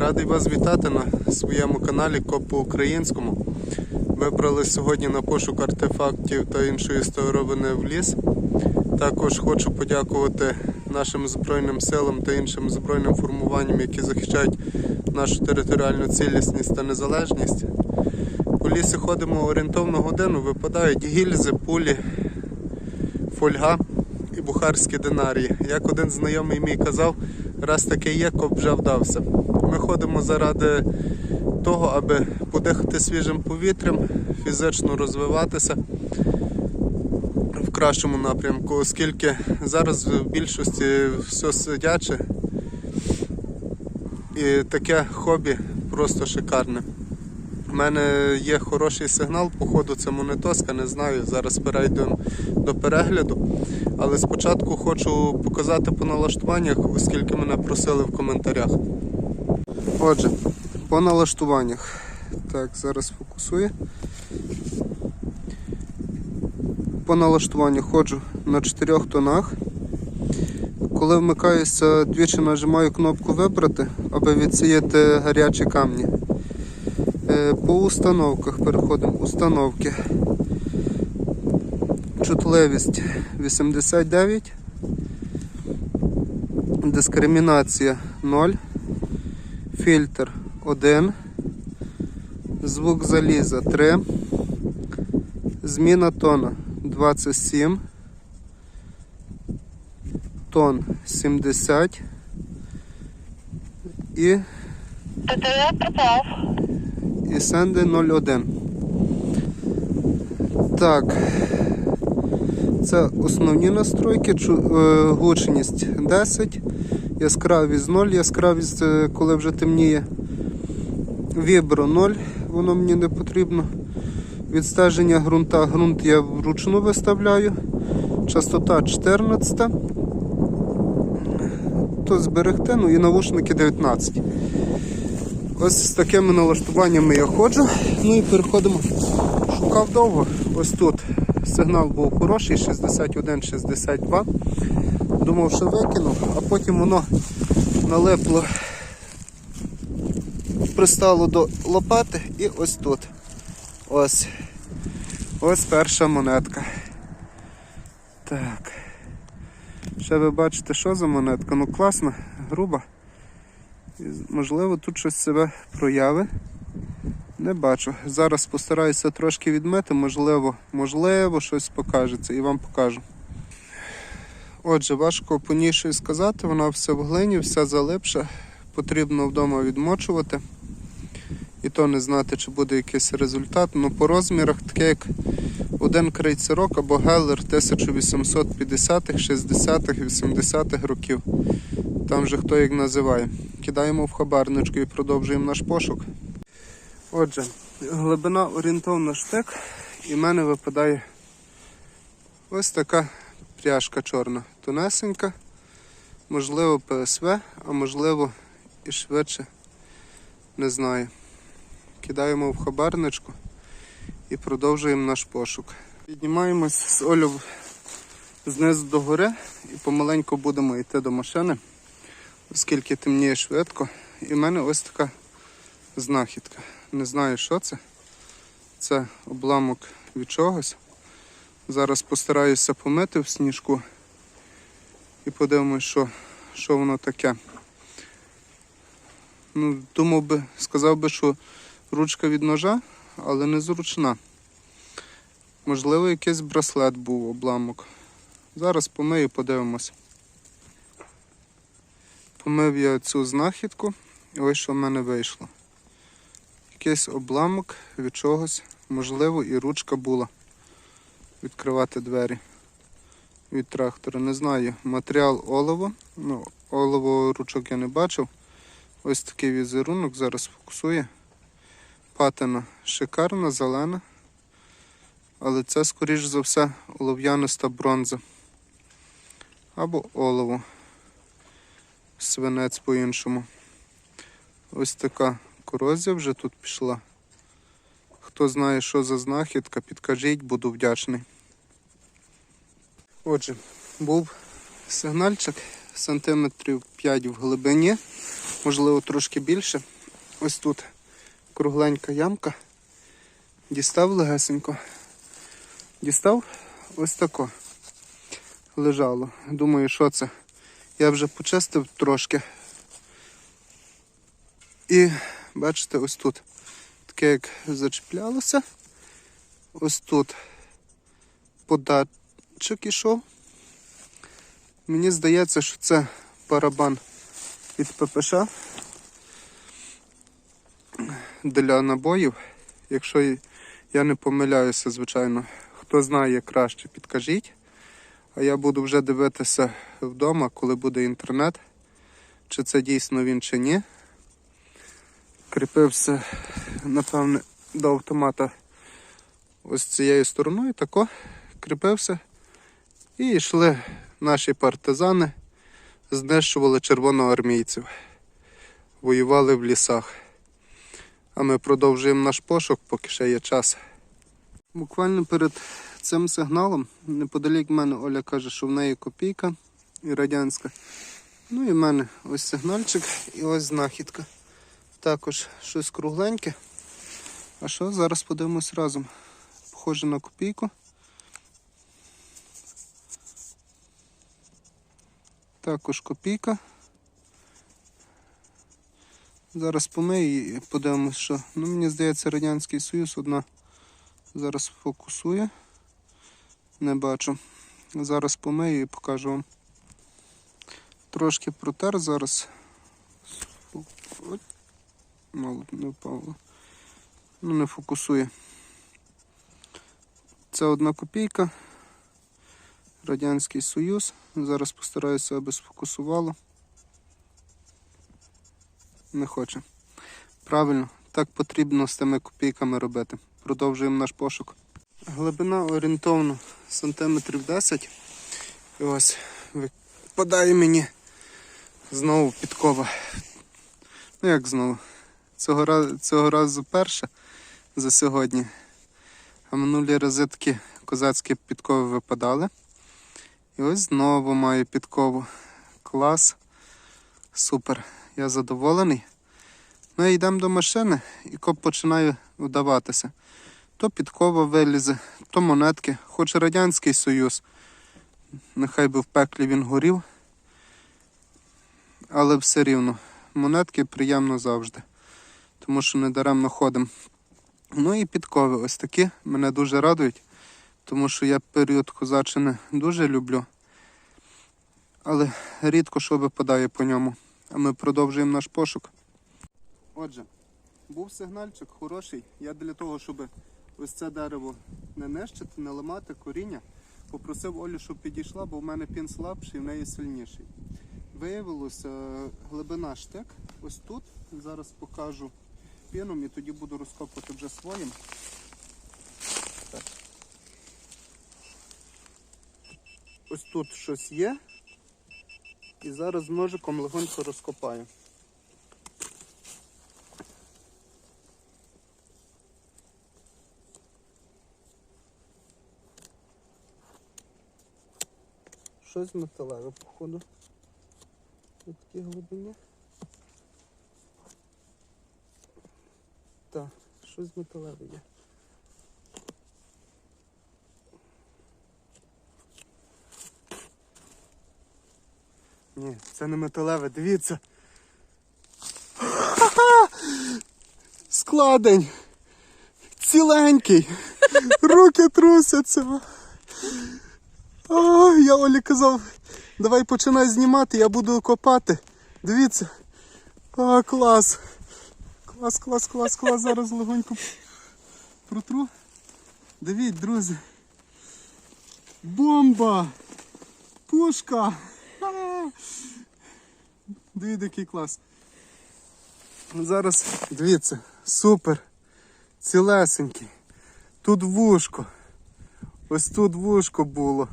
Радий вас вітати на своєму каналі Коп по українському. Вибрали сьогодні на пошук артефактів та іншої старовини в ліс. Також хочу подякувати нашим Збройним силам та іншим збройним формуванням, які захищають нашу територіальну цілісність та незалежність. По лісі ходимо орієнтовну годину, випадають гільзи, пулі, фольга бухарські динарії. Як один знайомий мій казав, раз таке є, коп вже вдався. Ми ходимо заради того, аби подихати свіжим повітрям, фізично розвиватися в кращому напрямку, оскільки зараз в більшості все сидяче і таке хобі просто шикарне. У мене є хороший сигнал, походу це монетоска, не знаю. Зараз перейдемо до перегляду. Але спочатку хочу показати по налаштуваннях, оскільки мене просили в коментарях. Отже, по налаштуваннях. Так, зараз фокусує. По налаштуванню ходжу на чотирьох тонах. Коли вмикаюся, двічі нажимаю кнопку Вибрати, аби відсіяти гарячі камні. Е, По установках переходимо. Установки. Чутливість 89. Дискримінація 0. Фільтр 1. Звук заліза 3. Зміна тона 27. Тон 70. І і Сенди 01. Так. Це основні настройки, е, гучність 10, яскравість 0, яскравість, е, коли вже темніє. Вібро 0, воно мені не потрібно. Відстеження ґрунта. Ґрунт я вручну виставляю. Частота 14. То зберегти, ну і навушники 19. Ось з такими налаштуваннями я ходжу. Ну і переходимо. Шукав довго. Ось тут сигнал був хороший, 61-62. Думав, що викинув, а потім воно налипло, пристало до лопати і ось тут. Ось. Ось перша монетка. Так. Ще ви бачите, що за монетка? Ну класна, груба. І, Можливо, тут щось себе прояви. Не бачу. Зараз постараюся трошки відмити, можливо, можливо, щось покажеться і вам покажу. Отже, важко по сказати, вона вся в глині, вся залипша. Потрібно вдома відмочувати. І то не знати, чи буде якийсь результат. Ну по розмірах таке як один крейцерок або гелер 1850-х, 60-х, 80-х років. Там же хто як називає. Кидаємо в хабарничку і продовжуємо наш пошук. Отже, глибина орієнтовно штик, і в мене випадає ось така пряжка чорна, тонесенька, можливо ПСВ, а можливо і швидше, не знаю. Кидаємо в хабарничку і продовжуємо наш пошук. Піднімаємось з Олю знизу до гори і помаленьку будемо йти до машини, оскільки темніє швидко. І в мене ось така знахідка. Не знаю, що це. Це обламок від чогось. Зараз постараюся помити в сніжку і подивимось, що, що воно таке. Ну, думав би, сказав би, що ручка від ножа, але не зручна. Можливо, якийсь браслет був обламок. Зараз помию, подивимось. Помив я цю знахідку і ось що в мене вийшло. Якийсь обламок від чогось, можливо, і ручка була. Відкривати двері від трактора. Не знаю. Матеріал олово. Ну, олово ручок я не бачив. Ось такий візерунок, зараз фокусує. Патина шикарна, зелена. Але це, скоріш за все, олов'яниста бронза. Або олово. Свинець по-іншому. Ось така корозія вже тут пішла. Хто знає, що за знахідка, підкажіть, буду вдячний. Отже, був сигнальчик сантиметрів 5 в глибині. можливо, трошки більше. Ось тут кругленька ямка. Дістав легесенько. Дістав ось тако. Лежало. Думаю, що це? Я вже почистив трошки. І бачите, ось тут таке як зачіплялося. Ось тут податчик ішов. Мені здається, що це барабан від ППШ для набоїв. Якщо я не помиляюся, звичайно, хто знає краще, підкажіть. А я буду вже дивитися вдома, коли буде інтернет, чи це дійсно він чи ні. Кріпився, напевне, до автомата ось цією стороною, тако кріпився. І йшли наші партизани, знищували червоноармійців, воювали в лісах. А ми продовжуємо наш пошук, поки ще є час. Буквально перед цим сигналом, неподалік мене Оля каже, що в неї копійка і радянська. Ну і в мене ось сигнальчик і ось знахідка. Також щось кругленьке. А що? Зараз подивимось разом. Похоже на копійку. Також копійка. Зараз помию і подивимось, що. Ну, мені здається, Радянський Союз одна зараз фокусує. Не бачу. Зараз помию і покажу вам. Трошки протер зараз. От. Мало б не впало. Ну, не фокусує. Це одна копійка. Радянський Союз. Зараз постараюся, аби сфокусувало. Не хоче. Правильно, так потрібно з тими копійками робити. Продовжуємо наш пошук. Глибина орієнтовно сантиметрів 10. І ось випадає мені знову підкова. Ну як знову? Цього разу, цього разу перша за сьогодні. А минулі рази такі козацькі підкови випадали. І ось знову маю підкову. Клас. Супер. Я задоволений. Ну і йдемо до машини, і коп починає вдаватися. То підкова вилізе, то монетки, хоч Радянський Союз. Нехай би в пеклі він горів. Але все рівно. Монетки приємно завжди. Тому що недаремно ходимо. Ну і підкови ось такі мене дуже радують, тому що я період козачини дуже люблю. Але рідко що випадає по ньому. А ми продовжуємо наш пошук. Отже, був сигнальчик хороший. Я для того, щоб ось це дерево не нищити, не ламати коріння, попросив Олю, щоб підійшла, бо в мене пін слабший, в неї сильніший. Виявилося глибина штик ось тут. Зараз покажу піном і тоді буду розкопувати вже своїм. Так. Ось тут щось є. І зараз ножиком легонько розкопаю. Щось металеве, походу. На такій глибині. Так, щось металеве є. Ні, це не металеве, дивіться. Складень. Ціленький. Руки трусяться. А, я Олі казав, давай починай знімати, я буду копати. Дивіться. А, клас. Клас, клас, клас, клас. Зараз легонько протру. Дивіть, друзі. Бомба! Пушка! А! Дивіться, який клас. Зараз дивіться, супер. Цілесенький. Тут вушко. Ось тут вушко було.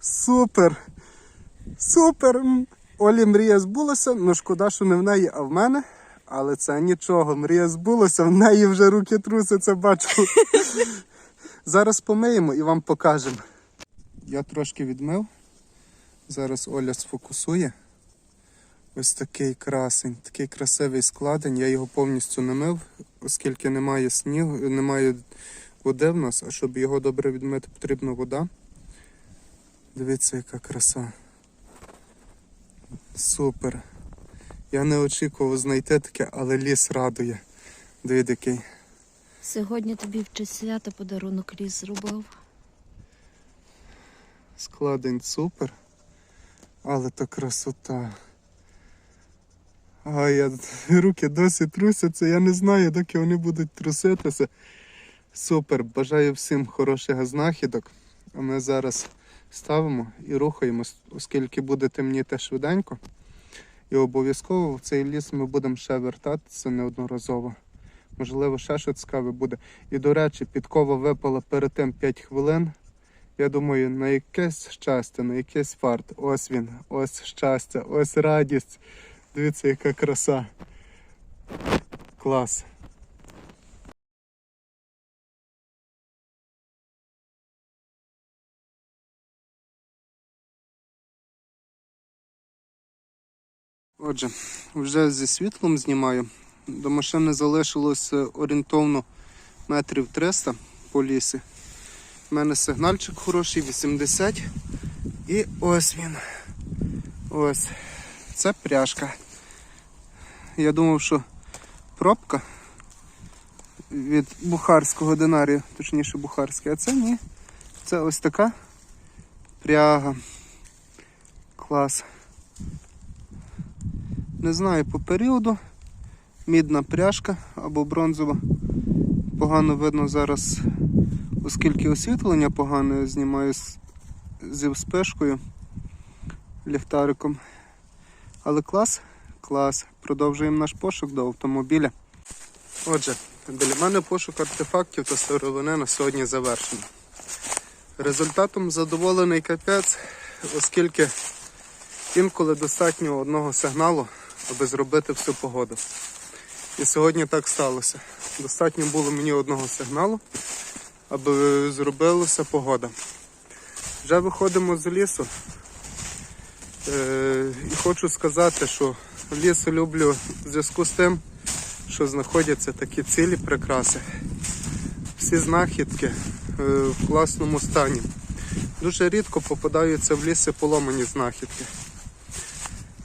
Супер. Супер. Олі мрія збулася, ну шкода, що не в неї, а в мене. Але це нічого, мрія збулася, в неї вже руки трусяться, бачу. Зараз помиємо і вам покажемо. Я трошки відмив. Зараз Оля сфокусує. Ось такий красень, такий красивий складень. Я його повністю не мив, оскільки немає снігу, немає води в нас, а щоб його добре відмити, потрібна вода. Дивіться, яка краса. Супер. Я не очікував знайти таке, але ліс радує. Дивіться, який. Сьогодні тобі в честь свята подарунок ліс зробив. Складень супер. Але то красота. А я руки досі трусяться, я не знаю, доки вони будуть труситися. Супер. Бажаю всім хороших знахідок. А ми зараз ставимо і рухаємось, оскільки буде темніти швиденько. І обов'язково в цей ліс ми будемо ще вертатися неодноразово. Можливо, ще щось цікаве буде. І до речі, підкова випала перед тим 5 хвилин. Я думаю, на якесь щастя, на якийсь фарт. Ось він, ось щастя, ось радість. Дивіться, яка краса. Клас. Отже, вже зі світлом знімаю. До машини залишилось е, орієнтовно метрів 300 по лісі. У мене сигнальчик хороший, 80. І ось він. Ось. Це пряжка. Я думав, що пробка від бухарського динарію, точніше бухарський, а це ні. Це ось така пряга. Клас. Не знаю по періоду. Мідна пряжка або бронзова. Погано видно зараз, оскільки освітлення погане, знімаю зі вспишкою, ліхтариком. Але клас, клас. Продовжуємо наш пошук до автомобіля. Отже, біля мене пошук артефактів та сировини на сьогодні завершено. Результатом задоволений капець, оскільки інколи достатньо одного сигналу, аби зробити всю погоду. І сьогодні так сталося. Достатньо було мені одного сигналу, аби зробилася погода. Вже виходимо з лісу. Е, і хочу сказати, що ліс люблю в зв'язку з тим, що знаходяться такі цілі прикраси. Всі знахідки е, в класному стані. Дуже рідко попадаються в ліси поломані знахідки.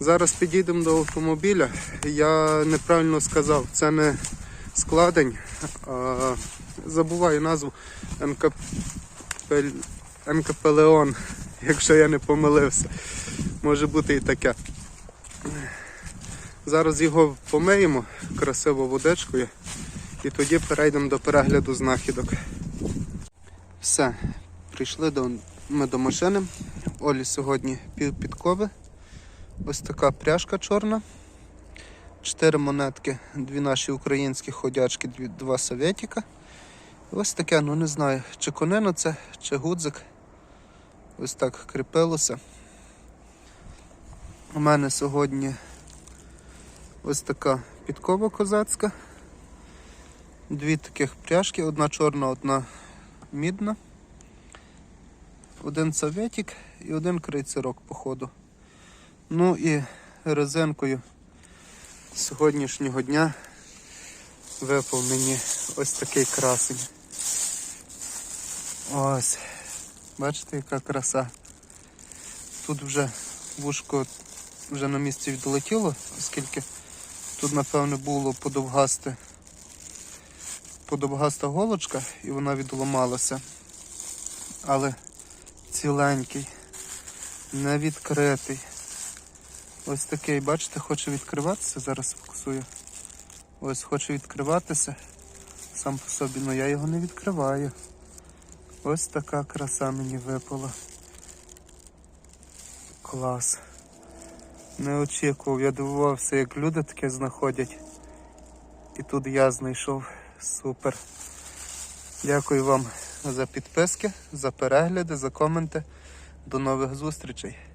Зараз підійдемо до автомобіля. Я неправильно сказав, це не складень, а забуваю назву МКП... МКП Леон, якщо я не помилився. Може бути і таке. Зараз його помиємо красиво водичкою і тоді перейдемо до перегляду знахідок. Все, прийшли до, ми до машини. Олі сьогодні пів підкови. Ось така пряжка чорна. Чотири монетки, дві наші українські ходячки, два совєтіка. Ось таке, ну не знаю, чи конина це, чи гудзик. Ось так кріпилося. У мене сьогодні ось така підкова козацька. Дві таких пряжки, одна чорна, одна мідна. Один совєтік і один крейцерок, походу. Ну і резинкою сьогоднішнього дня випав мені ось такий красень. Ось. Бачите, яка краса. Тут вже вушко вже на місці відлетіло, оскільки тут, напевне, було подовгасте, подовгаста голочка і вона відламалася. Але ціленький, не відкритий. Ось такий, бачите, хоче відкриватися, зараз фокусую. Ось хоче відкриватися сам по собі, але я його не відкриваю. Ось така краса мені випала. Клас. Не очікував, я дивувався, як люди таке знаходять. І тут я знайшов. Супер. Дякую вам за підписки, за перегляди, за коменти. До нових зустрічей.